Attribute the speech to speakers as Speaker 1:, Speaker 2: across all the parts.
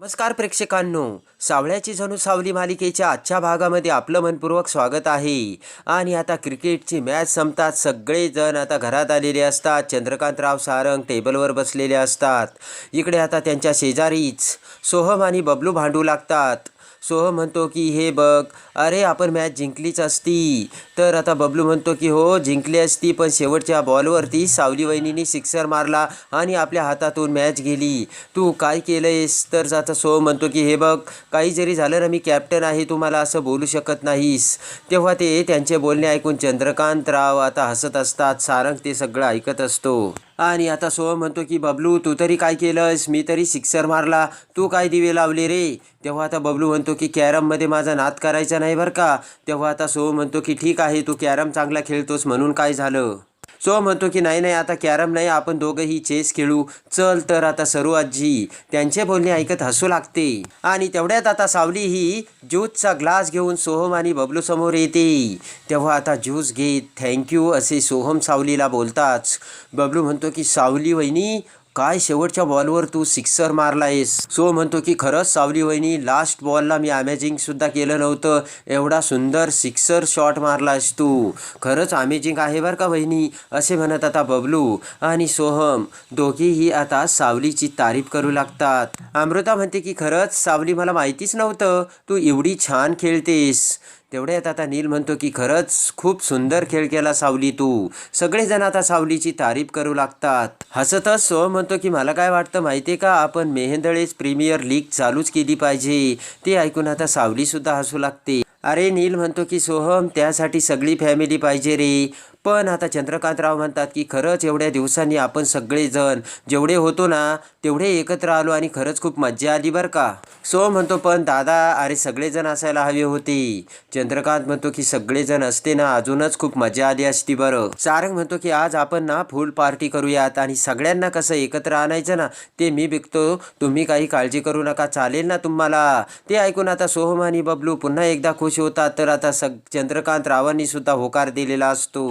Speaker 1: नमस्कार प्रेक्षकांनो. सावळ्याची जणू सावली मालिकेच्या आजच्या भागामध्ये आपलं मनपूर्वक स्वागत आहे. आणि आता क्रिकेटची मॅच संपतात. सगळेजण आता घरात आलेले असतात. चंद्रकांतराव सारंग टेबलवर बसलेले असतात. इकडे आता त्यांच्या शेजारीच सोहम आणि बबलू भांडू लागतात. सोह म्हणतो की हे बघ अरे आपण मॅच जिंकलीच असती. तर आता बबलू म्हणतो की हो जिंकली असती पण शेवटच्या बॉलवरती सावली वहिनीने सिक्सर मारला आणि आपल्या हातातून मॅच गेली. तू काय केलंयस? तर आता सोह म्हणतो की हे बघ काही जरी झालं ना मी कॅप्टन आहे तू मला असं बोलू शकत नाहीस. तेव्हा ते त्यांचे बोलणे ऐकून चंद्रकांत राव आता हसत असतात सारंग ते सगळं ऐकत असतो. आणि आता सोहम म्हणतो की बबलू तू तरी काय केलंस? मी तरी सिक्सर मारला. तू काय दिवे लावले रे? तेव्हा आता बबलू म्हणतो की कॅरममध्ये माझा नाद करायचा नाही बरं का? तेव्हा आता सोहम म्हणतो की ठीक आहे तू कॅरम चांगला खेळतोस म्हणून काय झालं? तो म्हणतो की नाही नाही आता कॅरम नाही आपण दोघंही चेस खेळू. चल तर आता सरू आजी. त्यांचे बोलणे ऐकत हसू लागते. आणि तेवढ्यात आता सावली ही ज्यूसचा ग्लास घेऊन सोहम आणि बबलू समोर येते. तेव्हा आता ज्यूस घेत थँक्यू असे सोहम सावलीला बोलताच. बबलू म्हणतो की सावली वहिनी काय शेवटच्या बॉलवर तू सिक्सर मारला आहेस सो म्हणतो की खरंच सावली वहिनी लास्ट बॉलला मी अमेझिंग सुद्धा केलं नव्हतं. एवढा सुंदर सिक्सर शॉट मारलास तू. खरंच अमेझिंग आहे बरं का वहिनी असे म्हणत आता बबलू आणि सोहम. दोघीही आता सावलीची तारीफ करू लागतात. अमृता म्हणते की खरंच सावली मला माहितीच नव्हतं. तू एवढी छान खेळतेस. तेवढ्यात आता नील म्हणतो की खरंच खूप सुंदर खेळ केला सावली तू. सगळेजण आता सावलीची तारीफ करू लागतात. हसतच सो म्हणतो की मला काय वाटतं माहितीये का? आपण मेहेंदळेच प्रीमियर लीग चालूच केली पाहिजे. ते ऐकून आता सावली सुद्धा हसू लागते. अरे नील म्हणतो की सोहम त्यासाठी सगळी फॅमिली पाहिजे रे. पण आता चंद्रकांतराव म्हणतात की खरंच एवढ्या दिवसांनी आपण सगळेजण जेवढे होतो ना तेवढे एकत्र आलो आणि खरंच खूप मज्जा आली बरं का. सो म्हणतो पण दादा अरे सगळेजण असायला हवे होते. चंद्रकांत म्हणतो की सगळेजण असते ना अजूनच खूप मजा आली असती बरं. सारंग म्हणतो की आज आपण ना फुल पार्टी करूयात आणि सगळ्यांना कसं एकत्र आणायचं ना ते मी विकतो तुम्ही काही काळजी करू नका चालेल ना तुम्हाला. ते ऐकून आता सोहम आणि बबलू पुन्हा एकदा खुश होतात. तर आता सग चंद्रकांत रावांनी सुद्धा होकार दिलेला असतो.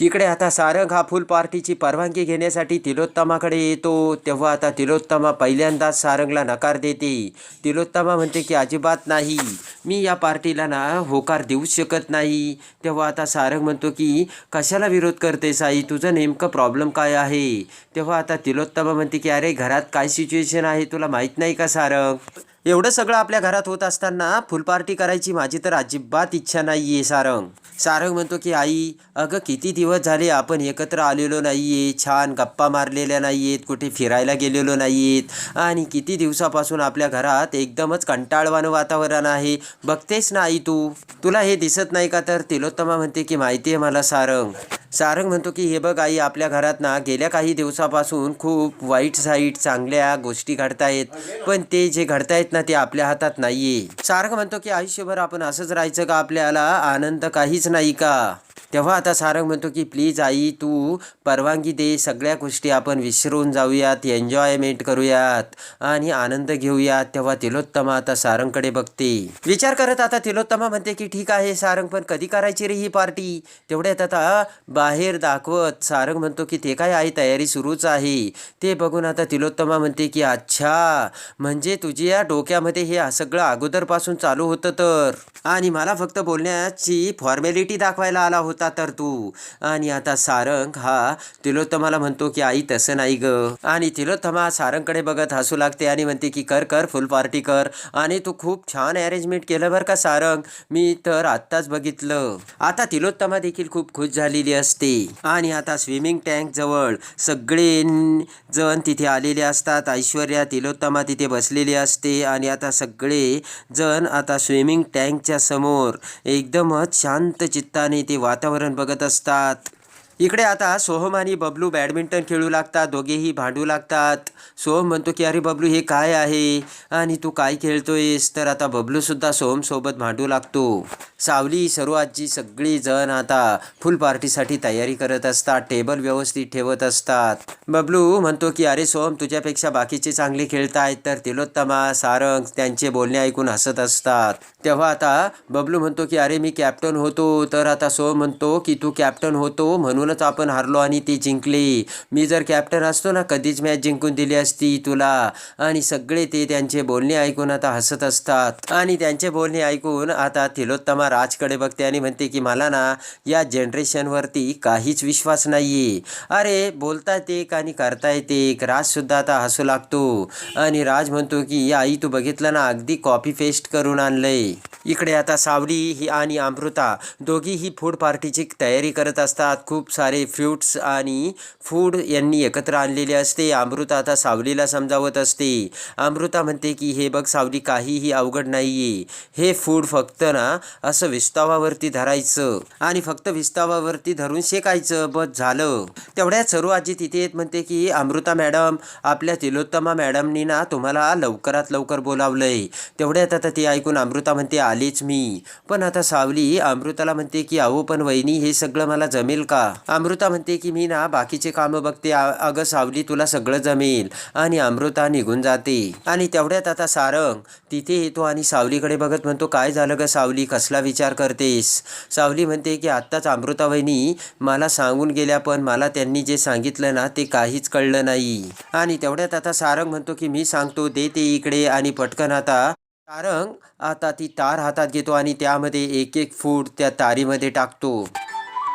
Speaker 1: इकडे आता सारंग हा फुल पार्टीची परवानगी घेण्यासाठी तिलोत्तमाकडे येतो. तेव्हा आता तिलोत्तमा पहिल्यांदाच सारंगला नकार देते. तिलोत्तमा म्हणते की अजिबात नाही. मी या पार्टीला ना होकार देऊच शकत नाही. तेव्हा आता सारंग म्हणतो की कशाला विरोध करते साई? तुझं नेमकं प्रॉब्लेम काय आहे? तेव्हा आता तिलोत्तमा म्हणते की अरे घरात काय सिच्युएशन आहे? तुला माहीत नाही का सारंग? एवढं सगळं आपल्या घरात होत असताना फुल पार्टी करायची माझी तर अजिबात इच्छा नाही आहे सारंग. सारंग म्हणतो की आई अगं किती दिवस झाले आपण एकत्र आलेलो नाही आहे छान गप्पा मारलेल्या नाही आहेत कुठे फिरायला गेलेलो नाही आहेत आणि किती दिवसापासून आपल्या घरात एकदमच कंटाळवाणं वातावरण आहे. बघतेस ना आई तू. तुला हे दिसत नाही का? तर तिलोत्तमा म्हणते की माहिती आहे मला सारंग. सारंग म्हणतो की हे बघ आई आपल्या घरात ना गेल्या काही दिवसापासून खूप वाईट साईट चांगल्या गोष्टी घडतायत. पण ते जे घडतायत ना ते आपल्या हातात नाहीये. सारखं म्हणतो की आयुष्यभर आपण असंच राहायचं का आपल्याला? आनंद काहीच नाही का? तेव्हा आता सारंग म्हणतो की प्लीज आई तू परवानगी दे सगळ्या गोष्टी आपण विसरून जाऊयात एन्जॉयमेंट करूयात आणि आनंद घेऊयात. तेव्हा तिलोत्तमा आता सारंगकडे बघते. विचार करत आता तिलोत्तमा म्हणते की ठीक आहे सारंग पण कधी करायची रे ही पार्टी? तेवढ्यात आता बाहेर दाखवत सारंग म्हणतो की ते काय आहे तयारी सुरूच आहे. ते बघून आता तिलोत्तमा म्हणते की अच्छा म्हणजे तुझ्या डोक्यामध्ये हे सगळं अगोदरपासून चालू होतं तर? आणि मला फक्त बोलण्याची फॉर्मॅलिटी दाखवायला आला होता तर तू. आणि आता सारंग हा तिलोत्तमाला म्हणतो की आई तसं नाही ग. आणि तिलोत्तमा सारंगकडे बघत हसू लागते आणि म्हणते की कर कर फुल पार्टी कर. आणि तू खूप छान अरेंजमेंट केलं बरं का सारंग. मी तर आत्ताच बघितलं. आता तिलोत्तमा देखील खूप खुश झालेली असते. आणि आता स्विमिंग टँक जवळ सगळे जण तिथे आलेले असतात. ऐश्वर्या तिलोत्तमा तिथे बसलेली असते. आणि आता सगळे जण आता स्विमिंग टँकच्या समोर. एकदमच शांत चित्ताने ते वातावरण बघत असतात. इकडे आता सोहम आणि बबलू बॅडमिंटन खेळू लागतात. दोघेही भांडू लागतात. सोहम म्हणतो की अरे बबलू हे काय आहे? आणि तू काय खेळतोयस? तर आता बबलू सुद्धा भांडू लागतो. सावली सर्व आजी सगळी जण आता फुल पार्टीसाठी तयारी करत असतात टेबल व्यवस्थित ठेवत असतात. बबलू म्हणतो की अरे सोम तुझ्यापेक्षा बाकीचे चांगले खेळतायत तर तिलोत्तमा सारंग त्यांचे बोलणे ऐकून हसत असतात. तेव्हा आता बबलू म्हणतो की अरे मी कॅप्टन होतो तर आता सोम म्हणतो की तू कॅप्टन होतो म्हणूनच आपण हारलो आणि ती जिंकले. मी जर कॅप्टन असतो ना कधीच मॅच जिंकून दिली असती तुला. आणि सगळे ते त्यांचे बोलणे ऐकून आता हसत असतात. आणि त्यांचे बोलणे ऐकून आता तिलोत्तमा राजकडे बघते आणि म्हणते की मला ना या जनरेशनवरती काहीच विश्वास नाहीये. अरे बोलता येते एक आणि करता येते एक. राजसुद्धा आता हसू लागतो. आणि राज म्हणतो की आई तू बघितलं ना अगदी कॉपी पेस्ट करून आणलंय. इकडे आता सावली ही आणि अमृता दोघीही फूड पार्टीची तयारी करत असतात. खूप सारे फ्रुट्स आणि फूड यांनी एकत्र आणलेले असते. अमृता आता सावलीला समजावत असते. अमृता म्हणते की हे बघ सावली काहीही अवघड नाहीये. हे फूड फक्त ना असं विस्तावावरती धरायचं आणि फक्त विस्तावावरती धरून शेकायचं. बस झालं. तेवढ्या सर्व आजी तिथे येत म्हणते की अमृता मॅडम आपल्या तिलोत्तमा मॅडमनी ना तुम्हाला लवकरात लवकर बोलावलंय. तेवढ्यात आता ते ऐकून अमृता म्हणते आलीच मी. पण आता सावली अमृताला म्हणते की अहो पण वहिनी हे सगळं मला जमेल का? अमृता म्हणते की मी ना बाकीचे कामं बघते. अगं सावली तुला सगळं जमेल. आणि अमृता निघून जाते. आणि तेवढ्यात आता सारंग तिथे येतो आणि सावलीकडे बघत म्हणतो काय झालं ग सावली? कसला विचार करतेस? सावली म्हणते की आत्ताच अमृता वहिनी मला सांगून गेल्या पण मला त्यांनी जे सांगितलं ना ते काहीच कळलं नाही. आणि तेवढ्यात आता सारंग म्हणतो की मी सांगतो दे ते इकडे. आणि पटकन आता तारंग आता ती तार हातात घेतो आणि त्यामध्ये एक एक फूट त्या तारीमध्ये टाकतो.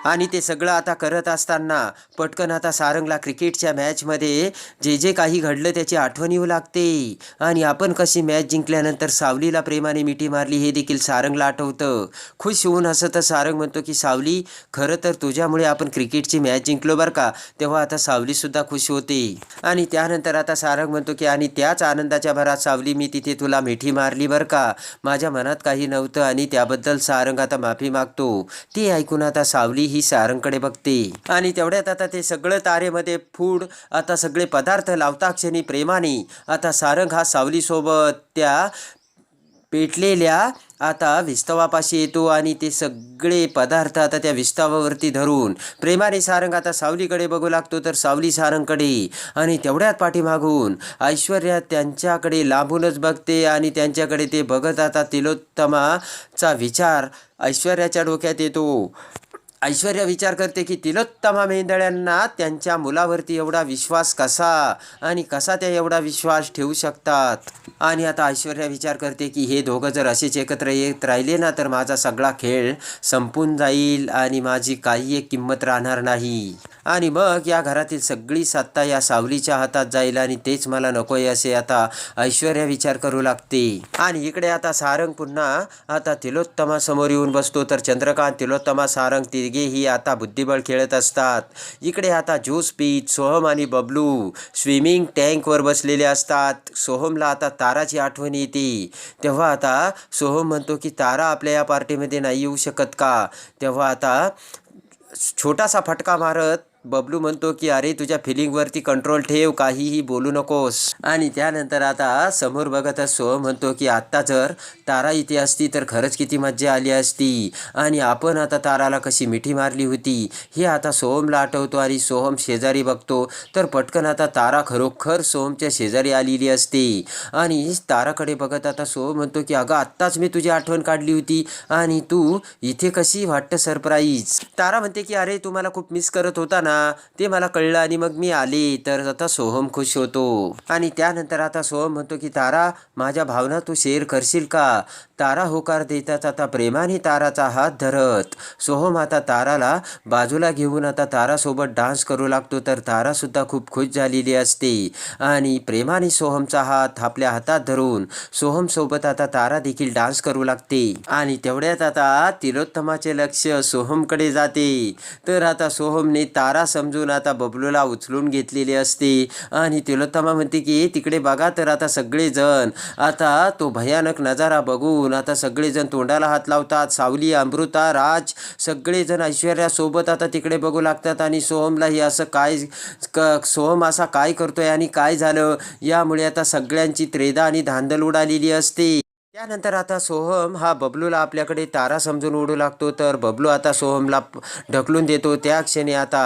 Speaker 1: आणि ते सगळं आता करत असताना पटकन आता सारंगला क्रिकेटच्या मॅचमध्ये जे जे काही घडलं त्याची आठवण येऊ लागते. आणि आपण कशी मॅच जिंकल्यानंतर सावलीला प्रेमाने मिठी मारली हे देखील सारंगला आठवतं. खुश होऊन असं तर सारंग म्हणतो की सावली खरं तर तुझ्यामुळे आपण क्रिकेटची मॅच जिंकलो बरं का? तेव्हा आता सावलीसुद्धा खुश होते. आणि त्यानंतर आता सारंग म्हणतो की आणि त्याच आनंदाच्या भरात सावली मी तिथे तुला मिठी मारली बरं का? माझ्या मनात काही नव्हतं आणि त्याबद्दल सारंग आता माफी मागतो. ते ऐकून आता सावली ही सारंगकडे बघते. आणि तेवढ्यात आता ते सगळं तारेमध्ये फूड आता सगळे पदार्थ लावता क्षणी प्रेमाने. आता सारंग हा सावलीसोबत त्या पेटलेल्या आता विस्तवापाशी येतो आणि ते सगळे पदार्थ आता त्या विस्तवावरती धरून. प्रेमाने सारंग आता सावलीकडे बघू लागतो तर सावली सारंगकडे. आणि तेवढ्यात पाठीमागून ऐश्वर्या त्यांच्याकडे लांबूनच बघते आणि त्यांच्याकडे ते बघत आता तिलोत्तमाचा विचार ऐश्वर्याच्या डोक्यात येतो. ऐश्वर्या विचार करते की तिलोत्तमा मेंदळ्यांना त्यांच्या मुलावरती एवढा विश्वास कसा? आणि कसा त्या एवढा विश्वास ठेवू शकतात? आणि आता ऐश्वर्या विचार करते की हे दोघं जर असेच एकत्र येत राहिले ना तर माझा सगळा खेळ संपून जाईल आणि माझी काही एक किंमत राहणार नाही. आणि मग या घरातील सगळी सत्ता या सावलीच्या हातात जाईल आणि तेच मला नकोय असे आता ऐश्वर्या विचार करू लागते. आणि इकडे आता सारंग पुन्हा आता तिलोत्तमा समोर येऊन बसतो. तर चंद्रकांत तिलोत्तमा सारंग ती तिघेही आता बुद्धिबळ खेळत असतात. इकडे आता ज्यूस पीत सोहम आणि बबलू स्विमिंग टँकवर बसलेले असतात. सोहमला आता ताराची आठवण येते. तेव्हा आता सोहम म्हणतो की तारा आपल्या या पार्टीमध्ये नाही येऊ शकत का? तेव्हा आता छोटासा फटका मारत बबलू म्हणतो की अरे तुझ्या फिलिंगवरती कंट्रोल ठेव काहीही बोलू नकोस. आणि त्यानंतर आता समोर बघत असो म्हणतो की आत्ता जर तारा इथे असती तर खरंच किती मज्जा आली असती. आणि आपण आता ताराला कशी मिठी मारली होती हे आता सोहमला आठवतो आणि सोहम शेजारी बघतो. तर पटकन आता तारा खरोखर सोहमच्या शेजारी आलेली असते. आणि ताराकडे बघत आता सोहम म्हणतो की अगं आत्ताच मी तुझी आठवण काढली होती. आणि तू इथे कशी वाटतं सरप्राईज तारा म्हणते की अरे तू मला खूप मिस करत होता ना ते मला कळलं आणि मग मी आले. तर आता सोहम खुश होतो. आणि त्यानंतर आता सोहम म्हणतो की तारा माझ्या भावना तू शेअर करशील का? तारा होकार देताच आता प्रेमाने ताराचा हात धरत. सोहम आता ताराला बाजूला घेऊन आता तारासोबत डान्स करू लागतो. तर तारासुद्धा खूप खुश झालेली असते. आणि प्रेमाने सोहमचा हात आपल्या हातात धरून सोहम सोबत आता तारा देखील डान्स करू लागते. आणि तेवढ्यात आता तिलोत्तमाचे लक्ष सोहमकडे जाते. तर आता सोहमने तारा समजून आता बबलूला उचलून घेतलेली असते. आणि तिलोत्तमा म्हणते की तिकडे बघा तर आता सगळेजण. आता तो भयानक नजारा बघून आता सगळेजण तोंडाला हात लावतात. सावली अमृता राज सगळेजण ऐश्वर्यासोबत आता तिकडे बघू लागतात. आणि सोहमला हे असं काय क सोहम असा काय करतोय आणि काय झालं? यामुळे आता सगळ्यांची त्रेदा आणि धांदल उडालेली असते. त्यानंतर आता सोहम हा बबलूला आपल्याकडे तारा समजून उडू लागतो. तर बबलू आता सोहमला ढकलून देतो. त्या क्षणी आता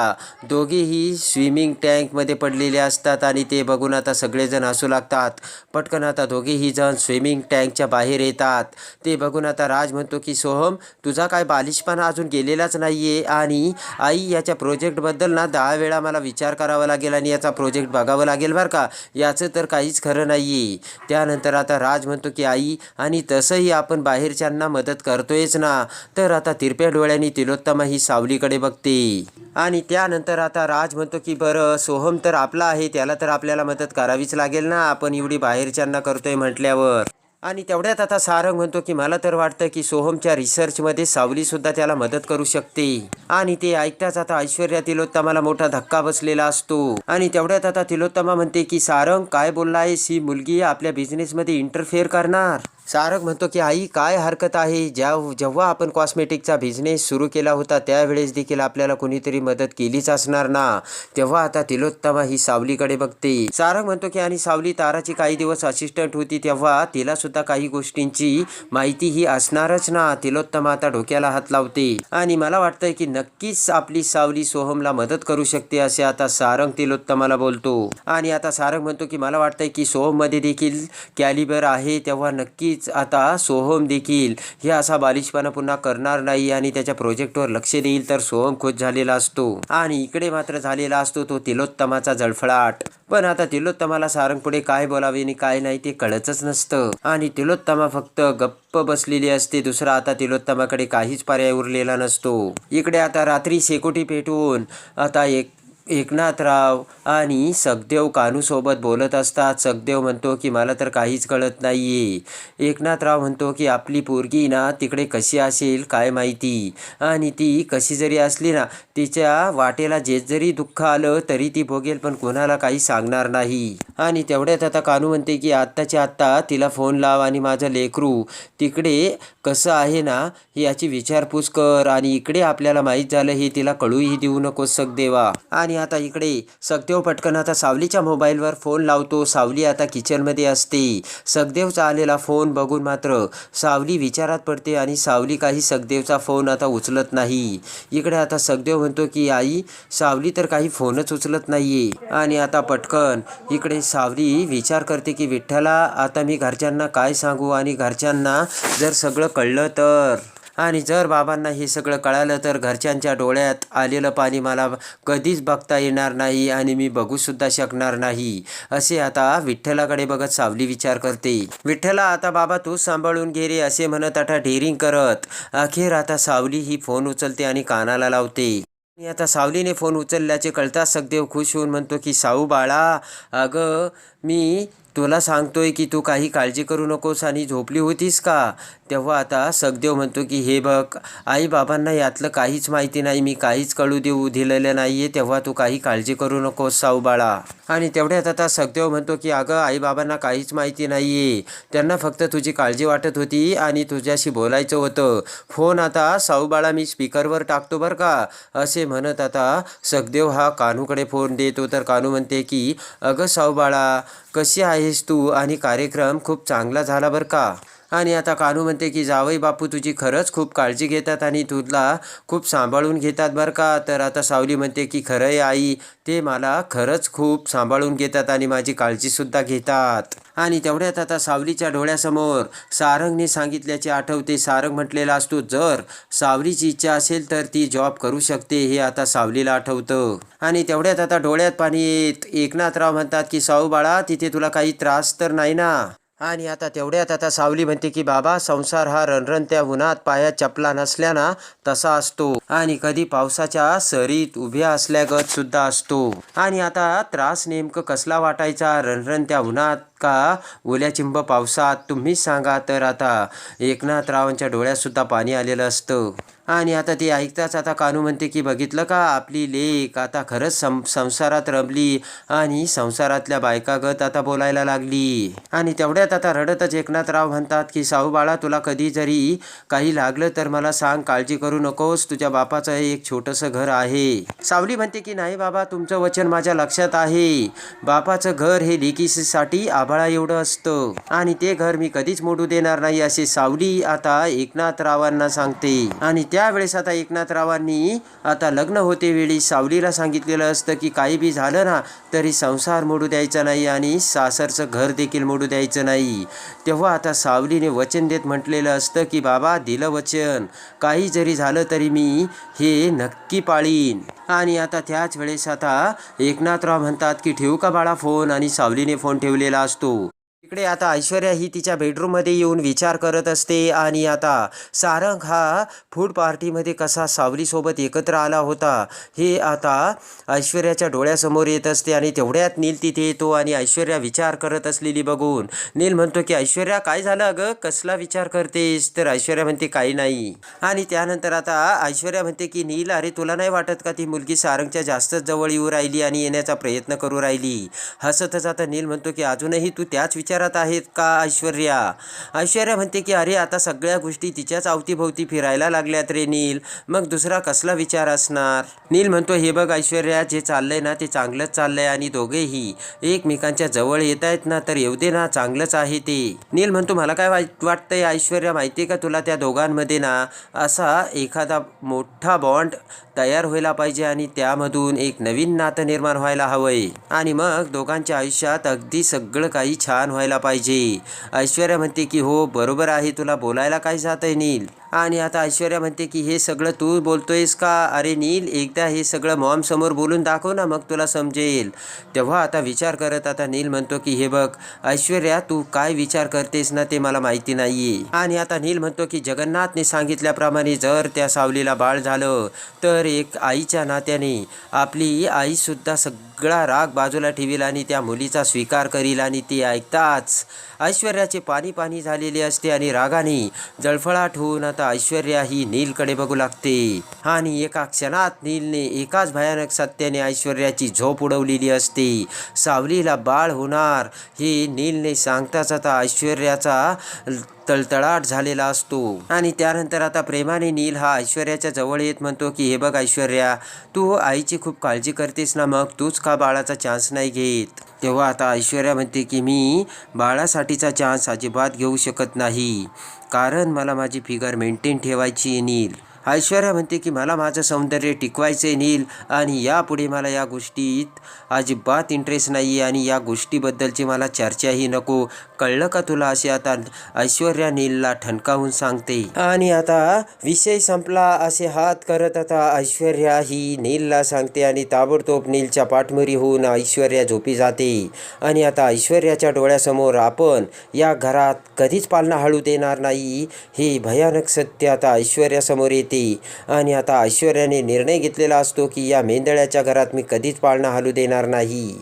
Speaker 1: दोघेही स्विमिंग टँकमध्ये पडलेले असतात आणि ते बघून आता सगळेजण हसू लागतात. पटकन आता दोघेही जण स्विमिंग टँकच्या बाहेर येतात. ते बघून आता राज म्हणतो की सोहम तुझा काय बालिशपणा अजून गेलेलाच नाही आहे आणि आई याच्या प्रोजेक्टबद्दल ना दहा वेळा मला विचार करावा लागेल आणि याचा प्रोजेक्ट बघावा लागेल बरं का? याचं तर काहीच खरं नाही आहे त्यानंतर आता राज म्हणतो की आई आणि तसंही आपण बाहेरच्यांना मदत करतोयच ना. तर आता तिरप्या डोळ्यांनी तिलोत्तमा ही सावलीकडे बघते. आणि त्यानंतर आता राज म्हणतो की बरं सोहम तर आपला आहे त्याला तर आपल्याला मदत करावीच लागेल ना. आपण एवढी बाहेरच्यांना करतोय म्हटल्यावर. आणि तेवढ्यात आता सारंग म्हणतो की मला तर वाटतं की सोहमच्या रिसर्चमध्ये सावलीसुद्धा त्याला मदत करू शकते. आणि ते ऐकताच आता ऐश्वर्या तिलोत्तमाला मोठा धक्का बसलेला असतो. आणि तेवढ्यात आता तिलोत्तमा म्हणते की सारंग काय बोलला आहे ही मुलगी आपल्या बिझनेसमध्ये इंटरफेअर करणार. सारंग म्हणतो की आई काय हरकत आहे? ज्या जेव्हा आपण कॉस्मेटिकचा बिझनेस सुरू केला होता त्यावेळेस देखील आपल्याला कोणीतरी मदत केलीच असणार ना? तेव्हा आता तिलोत्तमा ही सावलीकडे बघते. सारंग म्हणतो की आणि सावली ताराची काही दिवस असिस्टंट होती तेव्हा तिला सुद्धा काही गोष्टींची माहिती ही असणारच ना? तिलोत्तमा आता डोक्याला हात लावते. आणि मला वाटतंय की नक्कीच आपली सावली सोहमला मदत करू शकते असे आता सारंग तिलोत्तमाला बोलतो. आणि आता सारंग म्हणतो की मला वाटतंय की सोहममध्ये देखील कॅलिबर आहे तेव्हा तशीच आता सोहम देखील हे असा बालिशपणा पुन्हा करणार नाही आणि त्याच्या प्रोजेक्टवर लक्ष देईल तर सोहम खुश झालेला असतो. आणि इकडे मात्र झालेला असतो तो तिलोत्तमाचा जळफळाट. पण आता तिलोत्तमाला सारंग पुढे काय बोलावे आणि काय नाही ते कळतच नसतं. आणि तिलोत्तमा फक्त गप्प बसलेली असते. दुसरा आता तिलोत्तमाकडे काहीच पर्याय उरलेला नसतो. इकडे आता रात्री शेकोटी पेटवून आता एक एकनाथराव आणि सखदेव कानूसोबत बोलत असतात. सखदेव म्हणतो की मला तर काहीच कळत नाही आहे एकनाथराव म्हणतो की आपली पोरगी ना तिकडे कशी असेल काय माहिती? आणि ती कशी जरी असली ना तिच्या वाटेला जे जरी दुःख आलं तरी ती भोगेल पण कोणाला काही सांगणार नाही. आणि तेवढ्यात आता कानू म्हणते की आत्ताच्या आत्ता तिला फोन लाव आणि माझं लेकरू तिकडे कसं आहे ना याची विचारपूस कर आणि इकडे आपल्याला माहीत झालं हे तिला कळूही देऊ नको सखदेवा आणि आता इकडे सखदेव पटकन आता सावलीच्या मोबाईलवर फोन लावतो. सावली आता किचनमध्ये असते. सखदेवचा आलेला फोन बघून मात्र सावली विचारात पडते आणि सावली काही सखदेवचा फोन आता उचलत नाही. इकडे आता सखदेव म्हणतो की आई सावली तर काही फोनच उचलत नाहीये. आणि आता पटकन इकडे सावली विचार करते की विठ्ठला आता मी घरच्यांना काय सांगू आणि घरच्यांना जर सगळं कळलं तर? आणि जर बाबांना हे सगळं कळालं तर घरच्यांच्या डोळ्यात आलेलं पाणी मला कधीच बघता येणार नाही आणि मी बघूसुद्धा शकणार नाही असे आता विठ्ठलाकडे बघत सावली विचार करते. विठ्ठला आता बाबा तू सांभाळून घे रे असे म्हणत आता ढेरिंग करत. अखेर आता सावली ही फोन उचलते आणि कानाला लावते. आणि आता सावलीने फोन उचलल्याचे कळताच सगदेव खुश होऊन म्हणतो की साऊ बाळा अगं मी तुला सांगतोय की तू काही काळजी करू नकोस आणि झोपली होतीस का? तेव्हा आता सखदेव म्हणतो की हे बघ आई बाबांना यातलं काहीच माहिती नाही. मी काहीच कळू देऊ दिलेलं नाही आहे तेव्हा तू काही काळजी करू नकोस साऊ बाळा आणि तेवढ्यात आता सखदेव म्हणतो की अगं आई बाबांना काहीच माहिती नाही आहे त्यांना फक्त तुझी काळजी वाटत होती आणि तुझ्याशी बोलायचं होतं. फोन आता साऊ बाळा मी स्पीकरवर टाकतो बरं का. असे म्हणत आता सखदेव हा कानूकडे फोन देतो. तर कानू म्हणते की अगं साऊ बाळा कशी आहेस तू? आणि कार्यक्रम खूप चांगला झाला बरं का? आणि आता कानू म्हणते की जावई बापू तुझी खरंच खूप काळजी घेतात आणि तुला खूप सांभाळून घेतात बरं का. तर आता सावली म्हणते की खरं आहे आई ते मला खरंच खूप सांभाळून घेतात आणि माझी काळजीसुद्धा घेतात. आणि तेवढ्यात आता सावलीच्या डोळ्यासमोर सारंगने सांगितल्याचे आठवते. सारंग म्हटलेला असतो जर सावलीची इच्छा असेल तर ती जॉब करू शकते हे आता सावलीला आठवतं. आणि तेवढ्यात आता डोळ्यात पाणी येत. एकनाथराव म्हणतात की साऊ बाळा तिथे तुला काही त्रास तर नाही ना? आणि आता तेवढ्यात आता सावली म्हणते की बाबा संसार हा रणरणत्या उन्हात पायात चपला नसल्याना तसा असतो. आणि कधी पावसाच्या सरीत उभ्या असल्यागत सुद्धा असतो. आणि आता त्रास नेमकं कसला वाटायचा रणरणत्या उन्हात? का? ओल्या चिंब पावसात तुम्हीच सांगा तर आता. एकनाथरावांच्या डोळ्यात सुद्धा पाणी आलेलं असतं. आणि आता ते ऐकताच आता कानू म्हणते की बघितलं का आपली लेख? आता खरंच सं संसारात रमली आणि संसारातल्या बायकागत आता बोलायला लागली. आणि तेवढ्यात आता रडतच एकनाथराव म्हणतात की साऊ बाळा तुला कधी जरी काही लागलं तर मला सांग काळजी करू नकोस. तुझ्या बापाचं हे एक छोटंसं घर आहे. सावली म्हणते की नाही बाबा तुमचं वचन माझ्या लक्षात आहे. बापाचं घर हे लेकीसाठी आभार आभाळा एवढं असतं. आणि ते घर मी कधीच मोडू देणार नाही असे सावली आता एकनाथरावांना सांगते. आणि त्यावेळेस आता एकनाथरावांनी आता लग्न होते वेळी सावलीला सांगितलेलं असतं की काही बी झालं ना तरी संसार मोडू द्यायचा नाही आणि सासरचं घर देखील मोडू द्यायचं नाही. तेव्हा आता सावलीने वचन देत म्हटलेलं असतं की बाबा दिलं वचन. काही जरी झालं तरी मी हे नक्की पाळीन. आणि आता त्याच वेळेस आता एकनाथराव म्हणतात की ठेवू का बाळा फोन? आणि सावलीने फोन ठेवलेला असतो. इकडे आता ऐश्वर्या ही तिच्या बेडरूममध्ये येऊन विचार करत असते आणि आता सारंग हा फूड पार्टीमध्ये कसा सावलीसोबत एकत्र आला होता हे आता ऐश्वर्याच्या डोळ्यासमोर येत असते आणि तेवढ्यात नील तिथे येतो आणि ऐश्वर्या विचार करत असलेली बघून नील म्हणतो की ऐश्वर्या काय झालं अगं? कसला विचार करतेस? तर ऐश्वर्या म्हणते काही नाही. आणि त्यानंतर आता ऐश्वर्या म्हणते की नील अरे तुला नाही वाटत का ती मुलगी सारंगच्या जास्तच जवळ येऊ राहिली आणि येण्याचा प्रयत्न करू राहिली? हसतच आता नील म्हणतो की अजूनही तू त्याच विचारात आहेत का ऐश्वर्या? ऐश्वर्या म्हणते की अरे आता सगळ्या गोष्टी तिच्याच अवतीभोवती फिरायला लागल्यात रे नील. मग दुसरा कसला विचार असणार? नील म्हणतो हे बघ ऐश्वर्या जे चाललंय ना ते चांगलंच चाललंय आणि दोघेही एकमेकांच्या जवळ येत आहेत ना तर येऊ दे ना चांगलंच आहे ते. नील म्हणतो मला काय वाटतंय ऐश्वर्या माहिती का तुला त्या दोघांमध्ये ना असा एखादा मोठा बॉन्ड तयार व्हायला पाहिजे आणि त्यामधून एक नवीन नातं निर्माण व्हायला हवंय. आणि मग दोघांच्या आयुष्यात अगदी सगळं काही छान व्हायला पाहिजे. ऐश्वर्या म्हणते की हो बरोबर आहे तुला बोलायला काय जात आहे नील? आणि आता ऐश्वर्या म्हणते की हे सगळं तू बोलतोयस का? अरे नील एकदा हे सगळं मॉम समोर बोलून दाखव ना मग तुला समजेल. तेव्हा आता विचार करत आता नील म्हणतो की हे बघ ऐश्वर्या तू काय विचार करतेस ना ते मला माहिती नाही आणि आता नील म्हणतो की जगन्नाथने सांगितल्याप्रमाणे जर त्या सावलीला बाळ झालं तर एक आईच्या नात्याने आपली आईसुद्धा सगळा राग बाजूला ठेवील आणि त्या मुलीचा स्वीकार करील आणि ती ऐकताच ऐश्वर्याचे पाणी पाणी झालेले असते आणि रागाने जळफळाट होऊन आता ऐश्वर्या ही नीलकडे बघू लागते. आणि एका क्षणात नीलने एकाच भयानक सत्याने ऐश्वर्याची झोप उडवलेली असते. सावलीला बाळ होणार हे नीलने सांगताच आता ऐश्वर्याचा तळतळाट झालेला असतो. आणि त्यानंतर आता प्रेमाने नील हा ऐश्वर्याच्या जवळ येत म्हणतो की हे बघ ऐश्वर्या तू हो आईची खूप काळजी करतेस ना मग? तूच का बाळाचा चान्स नाही घेत? तेव्हा आता ऐश्वर्या म्हणते की मी बाळासाठीचा चान्स अजिबात घेऊ शकत नाही. कारण मला माझी फिगर मेंटेन ठेवायची आहे नील. ऐश्वर्या म्हणते की मला माझं सौंदर्य टिकवायचं आहे नील आणि यापुढे मला या गोष्टीत अजिबात इंटरेस्ट नाही आहे आणि या गोष्टीबद्दलची मला चर्चाही नको. कळलं का तुला? असे आता ऐश्वर्या नीलला ठणकावून सांगते. आणि आता विषय संपला. असे हात करत आता ऐश्वर्या ही नीलला सांगते आणि ताबडतोब नीलच्या पाठमोरी होऊन ऐश्वर्या झोपी जाते. आणि आता ऐश्वर्याच्या डोळ्यासमोर आपण या घरात कधीच पालना हळू देणार नाही. हे भयानक सत्य आता ऐश्वर्यासमोर येते. आणि आता ऐश्वर्याने निर्णय घेतलेला असतो की या मेंदळ्याच्या घरात मी कधीच पाळणा हलू देणार नाही.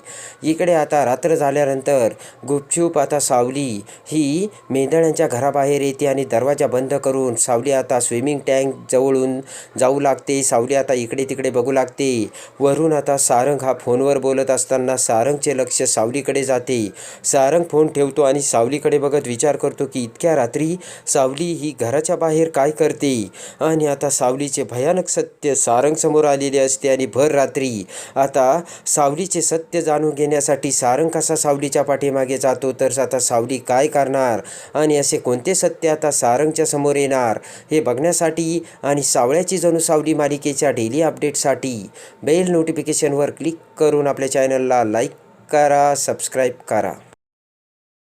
Speaker 1: इकडे आता रात्र झाल्यानंतर गुपचूप आता सावली. ही मेंदळ्यांच्या घराबाहेर येते आणि दरवाजा बंद करून सावली आता स्विमिंग टँक जवळून जाऊ लागते. सावली आता इकडे तिकडे बघू लागते. वरून आता सारंग हा फोनवर बोलत असताना सारंगचे लक्ष सावलीकडे जाते. सारंग फोन ठेवतो आणि सावलीकडे बघत विचार करतो की इतक्या रात्री सावली ही घराच्या बाहेर काय करते? आणि आता आता सावलीचे भयानक सत्य सारंग समोर आलेले असते आणि भर रात्री आता सावलीचे सत्य जाणून घेण्यासाठी सारंग कसा सावलीच्या पाठीमागे जातो? तर आता सावली काय करणार? आणि असे कोणते सत्य आता सारंगच्या समोर येणार? हे बघण्यासाठी आणि सावळ्याची जणू सावली मालिकेच्या डेली अपडेटसाठी बेल नोटिफिकेशनवर क्लिक करून आपल्या चॅनलला लाईक करा सबस्क्राईब करा.